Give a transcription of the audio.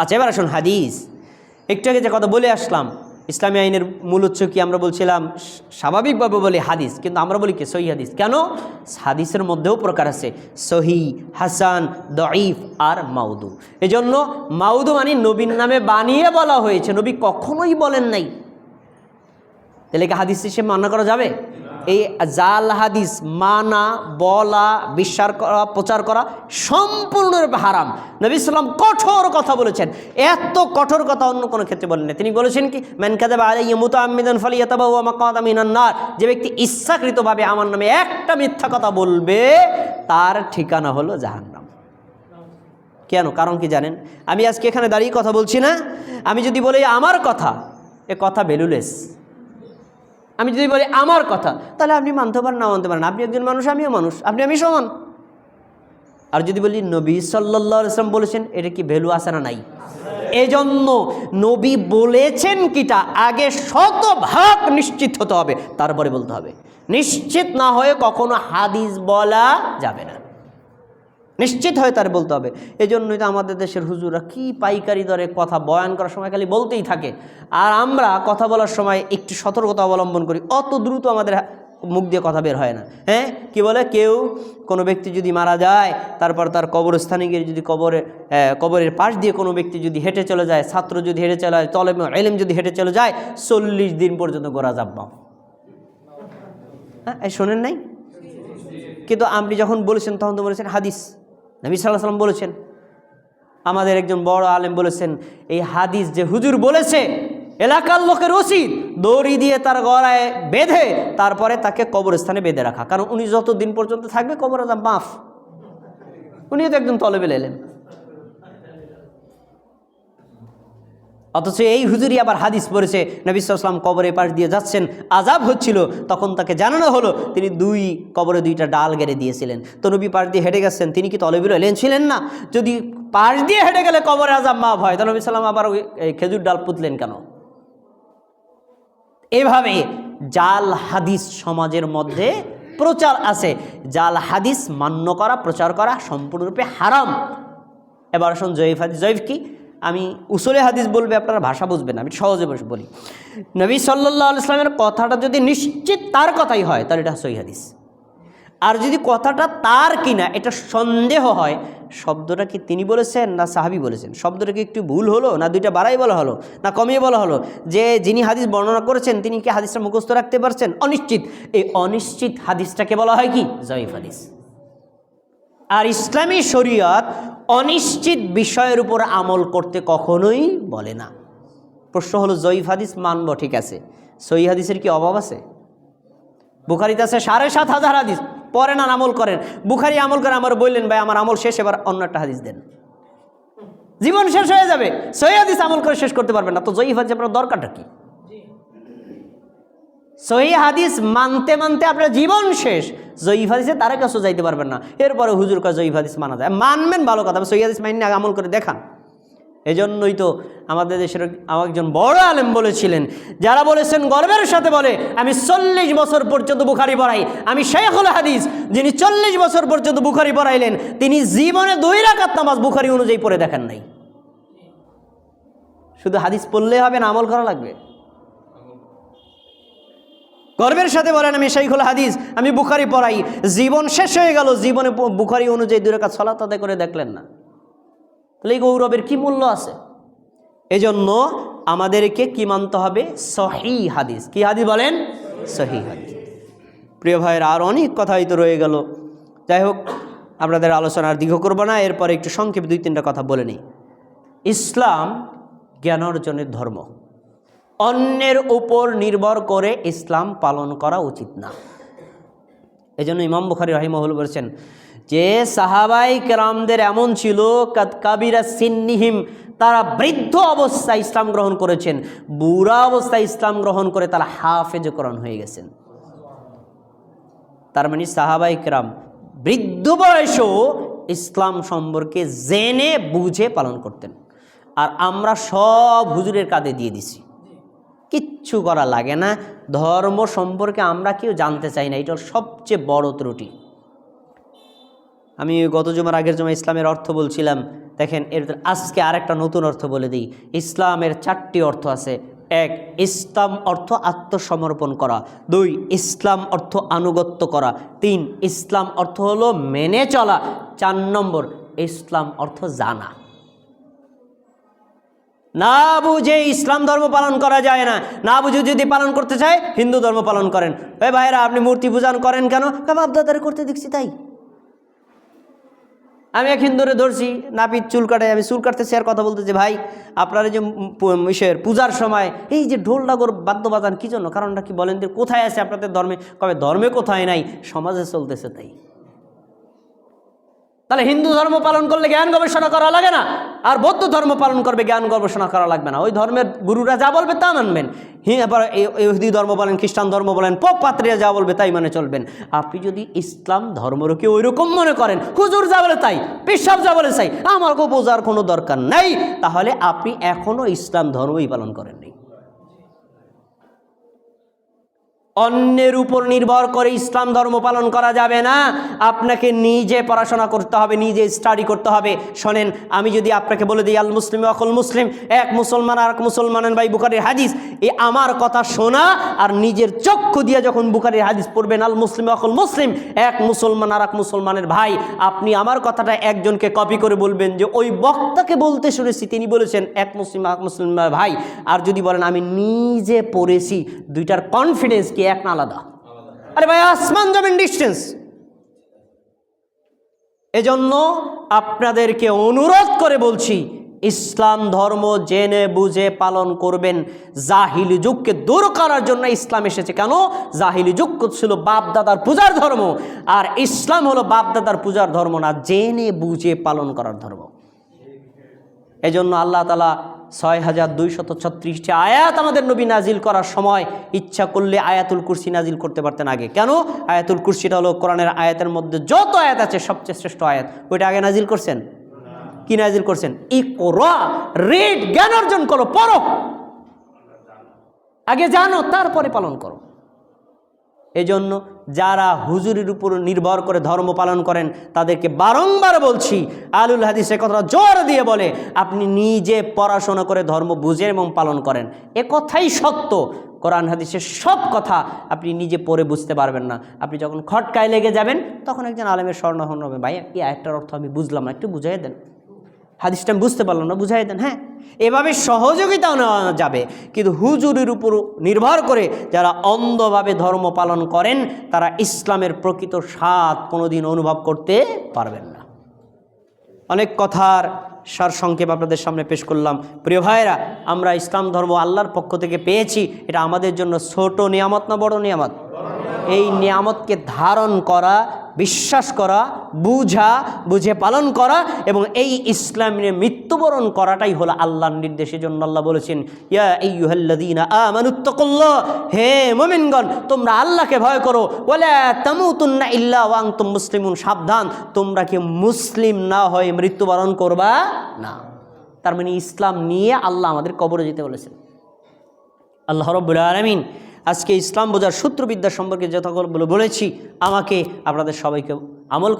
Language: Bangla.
আচ্ছা এবার আসুন, হাদিস। একটু আগে যে কথা বলে আসলাম, ইসলামী আইনের মূল উৎস কি আমরা বলছিলাম? স্বাভাবিকভাবে বলি হাদিস, কিন্তু আমরা বলি কি? সহি হাদিস। কেন? হাদিসের মধ্যেও প্রকার আছে, সহি, হাসান, দঈফ আর মাউদু। এজন্য মাউদু মানে নবীর নামে বানিয়ে বলা হয়েছে। নবী কখনোই বলেন নাই। তাহলে কি হাদিস হিসেবে মান্য করা যাবে? এই জাল হাদিস মানা, বলা, বিশ্বাস করা, প্রচার করা সম্পূর্ণরূপে হারাম। নবী সাল্লাম কঠোর কথা বলেছেন। এত কঠোর কথা অন্য কোনো ক্ষেত্রে বলেন না তিনি বলেছেন কি ম্যান কাদাবা আলাইয়া মুতাআম্মিদান ফালিয়াতাবাউ মাকাদা মিনান নার। যে ব্যক্তি ইচ্ছাকৃতভাবে আমার নামে একটা মিথ্যা কথা বলবে, তার ঠিকানা হলো জাহান্নাম। কেন? কারণ কি জানেন? আমি আজকে এখানে দাঁড়িয়ে কথা বলছি না। আমি যদি বলি, আমার কথা, এ কথা ভ্যালুলেস আমি যদি বলি আমার কথা, তাহলে আপনি মানতে পারেন না মানতে পারেন। আপনি একজন মানুষ, আমিও মানুষ, আপনি আমি সমান। আর যদি বলি নবী সাল্লা ইসলাম বলেছেন, এটা কি ভ্যালু আছে না নাই? এজন্য নবী বলেছেন কিটা, আগে শতভাগ নিশ্চিত হতে হবে, তারপরে বলতে হবে। নিশ্চিত না হয়ে কখনো হাদিস বলা যাবে না। নিশ্চিত হয়ে তার বলতে হবে। এই জন্যই তো আমাদের দেশের হুজুরা কি পাইকারি দরে কথা বয়ান করার সময় খালি বলতেই থাকে। আর আমরা কথা বলার সময় একটু সতর্কতা অবলম্বন করি। অত দ্রুত আমাদের মুখ দিয়ে কথা বের হয় না। হ্যাঁ? কি বলে? কেউ কোনো ব্যক্তি যদি মারা যায়, তারপর তার কবরস্থানে গিয়ে যদি কবরে কবরের পাশ দিয়ে কোনো ব্যক্তি যদি হেঁটে চলে যায়, ছাত্র যদি হেঁটে চলে যায় তলে এলেম যদি হেঁটে চলে যায়, চল্লিশ দিন পর্যন্ত গোড়া যাব্বা হ্যাঁ? শোনেন নাই? কিন্তু আপনি যখন বলেছেন, তখন তো বলেছেন হাদিস। নবী সাল্লাহ সাল্লাম বলেছেন, আমাদের একজন বড় আলেম বলেছেন, এই হাদিস যে হুজুর বলেছে, এলাকার লোকের উচিত দড়ি দিয়ে তার গড়ায় বেঁধে তারপরে তাকে কবরস্থানে বেঁধে রাখা। কারণ উনি যত দিন পর্যন্ত থাকবে কবর আজাম মাফ। উনিও তো একজন বেলে এলেন অথচ এই হুজুরি আবার হাদিস পড়েছে, নবী সাল্লাম কবরের পাশ দিয়ে যাচ্ছেন আজাব হচ্ছিল, তখন তাকে জানানো হলো, তিনি দুই কবরে দুইটা ডাল গেড়ে দিয়েছিলেন। তো নবী পাশ দিয়ে হেঁটে গেছেন, তিনি কি তলবিল এলেন? ছিলেন না। যদি পাশ দিয়ে হেঁটে গেলে কবরে আজাব মাফ হয় তাহলে নবী সাল্লাম আবার ওই খেজুর ডাল পুতলেন কেন? এভাবে জাল হাদিস সমাজের মধ্যে প্রচার আছে। জাল হাদিস মান্য করা, প্রচার করা সম্পূর্ণরূপে হারাম। এবার আসুন জয়ীফ হাদিস, জয়ীফ কি? আমি উসুলে হাদিস বলবে, আপনারা ভাষা বুঝবেন আমি সহজে বসে, বলি। নবী সাল্লাহ ইসলামের কথাটা যদি নিশ্চিত তার কথাই হয়, তাহলে এটা সহি হাদিস। আর যদি কথাটা তার কিনা, এটা সন্দেহ হয়, শব্দটা কি তিনি বলেছেন না সাহাবি বলেছেন? শব্দটা কি একটু ভুল হলো, না দুইটা বাড়াই বলা হলো, না কমিয়ে বলা হলো? যে যিনি হাদিস বর্ণনা করেছেন, তিনি কি হাদিসটা মুখস্থ রাখতে পারছেন? অনিশ্চিত। এই অনিশ্চিত হাদিসটাকে বলা হয় কি? জয়ীফ হাদিস। আর ইসলামী শরীয়ত অনিশ্চিত বিষয়ের উপর আমল করতে কখনোই বলে না। প্রশ্ন হলো, জয়ীফ হাদিস মানব, ঠিক আছে। সহি হাদিসের কি অভাব আছে? বুখারিতে আছে সাড়ে সাত হাজার হাদিস, পরে না আমল করেন। বুখারি আমল করে আমার বললেন, ভাই, আমার আমল শেষ, এবার অন্য একটা হাদিস দেন। জীবন শেষ হয়ে যাবে। সহি হাদিস আমল করে শেষ করতে পারবেন না। তো জয়ীফ হাদিস আপনার দরকারটা কি? সহি হাদিস মানতে মানতে আপনার জীবন শেষ। জয়ীফ হাদিসে তারা কাছে যাইতে পারবেন না। এরপরে হুজুর কাজ জয়ীফ হাদিস মানা যায়। মানবেন ভালো কথা, সহি হাদিস মাইনে আমল করে দেখান। এজন্যই তো আমাদের দেশের আমার একজন বড় আলেম বলেছিলেন, যারা বলেছেন, গর্বের সাথে বলে, আমি চল্লিশ বছর পর্যন্ত বুখারি পড়াই। আমি শেখুল হাদিস, যিনি চল্লিশ বছর পর্যন্ত বুখারি পড়াইলেন, তিনি জীবনে দুই রাকাত নামাজ বুখারি অনুযায়ী পড়ে দেখেন নাই। শুধু হাদিস পড়লে হবে না, আমল করা লাগবে। গর্বের সাথে বলেন আমি শাইখুল হাদিস, আমি বুখারি পড়াই। জীবন শেষ হয়ে গেল, জীবনে বুখারি অনুযায়ী দুই রেখা ছলাত আদায় করে দেখলেন না। তাহলে এই গৌরবের কী মূল্য আছে? এজন্য আমাদেরকে কি মানতে হবে? সহি হাদিস। কি হাদিস বলেন? সহি হাদিস। প্রিয় ভাইয়ের আর অনেক কথাই তো রয়ে গেল। যাই হোক, আপনাদের আলোচনা আর দীর্ঘ করব না, এরপরে একটু সংক্ষেপে দুই তিনটা কথা বলে নিই। ইসলাম জ্ঞান অর্জনের ধর্ম। অন্যের উপর নির্ভর করে ইসলাম পালন করা উচিত না। এই জন্য ইমাম বুখারি রাহিমহুল বলছেন, যে সাহাবাই কেরামদের এমন ছিল কাবিরা সিন্নিহিম, তারা বৃদ্ধ অবস্থায় ইসলাম গ্রহণ করেছেন, বুড়া অবস্থায় ইসলাম গ্রহণ করে তারা হাফেজকরণ হয়ে গেছেন। তার মানে সাহাবাই কেরাম বৃদ্ধ বয়সেও ইসলাম সম্পর্কে জেনে, বুঝে পালন করতেন। আর আমরা সব হুজুরের কাঁধে দিয়ে দিছি। কিচ্ছু করা লাগে না। ধর্ম সম্পর্কে আমরা কেউ জানতে চাই না এটা সবচেয়ে বড় ত্রুটি। আমি গত জমার আগের জমা ইসলামের অর্থ বলছিলাম, দেখেন এর আজকে আরেকটা নতুন অর্থ বলে দিই। ইসলামের চারটি অর্থ আছে। এক, ইসলাম অর্থ আত্মসমর্পণ করা। দুই, ইসলাম অর্থ আনুগত্য করা। তিন, ইসলাম অর্থ হলো মেনে চলা। চার নম্বর, ইসলাম অর্থ জানা। না বুঝে ইসলাম ধর্ম পালন করা যায় না। না বুঝে যদি পালন করতে চায়, হিন্দু ধর্ম পালন করেন। এ ভাইরা আপনি মূর্তি পূজন করেন কেন? বাপদাদারে করতে দেখছি তাই। আমি এক হিন্দুরে ধরছি, নাপিত চুল কাটে, আমি চুল কাটতেছি আর কথা বলতেছি, ভাই, আপনারা যে ইসের পূজার সময়, এই যে ঢোল ডাগর বাদ্য বাজান কী জন্য? কারণটা কি বলেন যে কোথায় আছে আপনাদের ধর্মে? কবে? ধর্মে কোথায় নাই, সমাজে চলতেছে তাই। তাহলে হিন্দু ধর্ম পালন করলে জ্ঞান গবেষণা করা লাগে না, আর বৌদ্ধ ধর্ম পালন করবে জ্ঞান গবেষণা করা লাগবে না। ওই ধর্মের গুরুরা যা বলবে তা মানবেন। হি আবার এ- ইহুদি ধর্ম বলেন, খ্রিস্টান ধর্ম বলেন, পোপ পাত্রীরা যা বলবে তাই মানে চলবেন। আপনি যদি ইসলাম ধর্মরকে ওই রকম মনে করেন, হুজুর যা বলে তাই পেশাব যা বলে তাই, আমাকেও বোঝার কোনো দরকার নেই। তাহলে আপনি এখনও ইসলাম ধর্মই পালন করেননি। অন্যের উপর নির্ভর করে ইসলাম ধর্ম পালন করা যাবে না। আপনাকে নিজে পড়াশোনা করতে হবে, নিজে স্টাডি করতে হবে। শোনেন, আমি যদি আপনাকে বলে দিই, আল মুসলিম অকল মুসলিম, এক মুসলমান আর এক মুসলমানের ভাই বুখারির হাদিস এই আমার কথা শোনা আর নিজের চক্ষু দিয়ে যখন বুখারির হাদিস পড়বেন, আল মুসলিম অকল মুসলিম, এক মুসলমান আর এক মুসলমানের ভাই, আপনি আমার কথাটা একজনকে কপি করে বলবেন যে ওই বক্তাকে বলতে শুনেছি, তিনি বলেছেন, এক মুসলিম এক মুসলিম ভাই। আর যদি বলেন, আমি নিজে পড়েছি, দুইটার কনফিডেন্স কি এক না আলাদা? আরে ভাই, আসমান জমিন ডিস্টেন্স এজন্য আপনাদেরকে অনুরোধ করে বলছি, ইসলাম ধর্ম জেনে বুঝে পালন করবেন। জাহিলি যুগকে দূর করার জন্য ইসলাম এসেছে। কেন? জাহিলি যুগ ছিল বাপ দাদার পূজার ধর্ম, আর ইসলাম হলো বাপ দাদার পূজার ধর্ম না, জেনে বুঝে পালন করার ধর্ম। এজন্য আল্লাহ তালা ছয় হাজার দুইশত ছত্রিশটি আয়াত আমাদের নবী নাজিল করার সময় ইচ্ছা করলে আয়াতুল কুরসি নাজিল করতে পারতেন আগে। কেন? আয়াতুল কুরসিটা হলো কোরআনের আয়াতের মধ্যে যত আয়াত আছে সবচেয়ে শ্রেষ্ঠ আয়াত। ওইটা আগে নাজিল করছেন? কি নাজিল করছেন? ই কোরা রেড জ্ঞান অর্জন করো, পড়ো। আগে জানো, তারপরে পালন করো। এজন্য যারা হুজুরির উপর নির্ভর করে ধর্ম পালন করেন, তাদেরকে বারংবার বলছি, আলুল হাদিসে কথা জোর দিয়ে বলে, আপনি নিজে পড়াশোনা করে ধর্ম বুঝেন এবং পালন করেন। এ কথাই সত্য। কোরআন হাদিসের সব কথা আপনি নিজে পড়ে বুঝতে পারবেন না। আপনি যখন খটকায় লেগে যাবেন, তখন একজন আলেমের স্বর্ণহন হবে। ভাই এই আয়টার অর্থ আমি বুঝলাম না, একটু বুঝাই দেন। হাদিসটা আমি বুঝতে পারলাম না বুঝাই দেন হ্যাঁ? এভাবে সহযোগিতাও নেওয়া যাবে। কিন্তু হুজুরের উপর নির্ভর করে যারা অন্ধভাবে ধর্ম পালন করেন, তারা ইসলামের প্রকৃত স্বাদ কোনোদিন অনুভব করতে পারবেন না। অনেক কথার সার সংক্ষেপ আপনাদের সামনে পেশ করলাম। প্রিয় ভাইরা আমরা ইসলাম ধর্ম আল্লাহর পক্ষ থেকে পেয়েছি। এটা আমাদের জন্য ছোট নিয়ামত না বড় নিয়ামত? এই নিয়ামতকে ধারণ করা বিশ্বাস করা, বুঝা, বুঝে পালন করা এবং এই ইসলামের মৃত্যুবরণ করাটাই হলো আল্লাহর নির্দেশের জন্য আল্লাহ বলেছেন, ইয়া হে মুমিনগণ, তোমরা আল্লাহকে ভয় করো। বলে তামুতুন্না ইল্লা ওয়া মুসলিমুন সাবধান, তোমরা কি মুসলিম না হয়ে মৃত্যুবরণ করবা? না। তার মানে ইসলাম নিয়ে আল্লাহ আমাদের কবরে যেতে বলেছেন। আল্লাহ রব্বুল আলমিন আজকে ইসলাম বোঝার সূত্রবিদ্যা সম্পর্কে যতগুলো বলেছি আমাকে আপনাদের সবাইকে আমল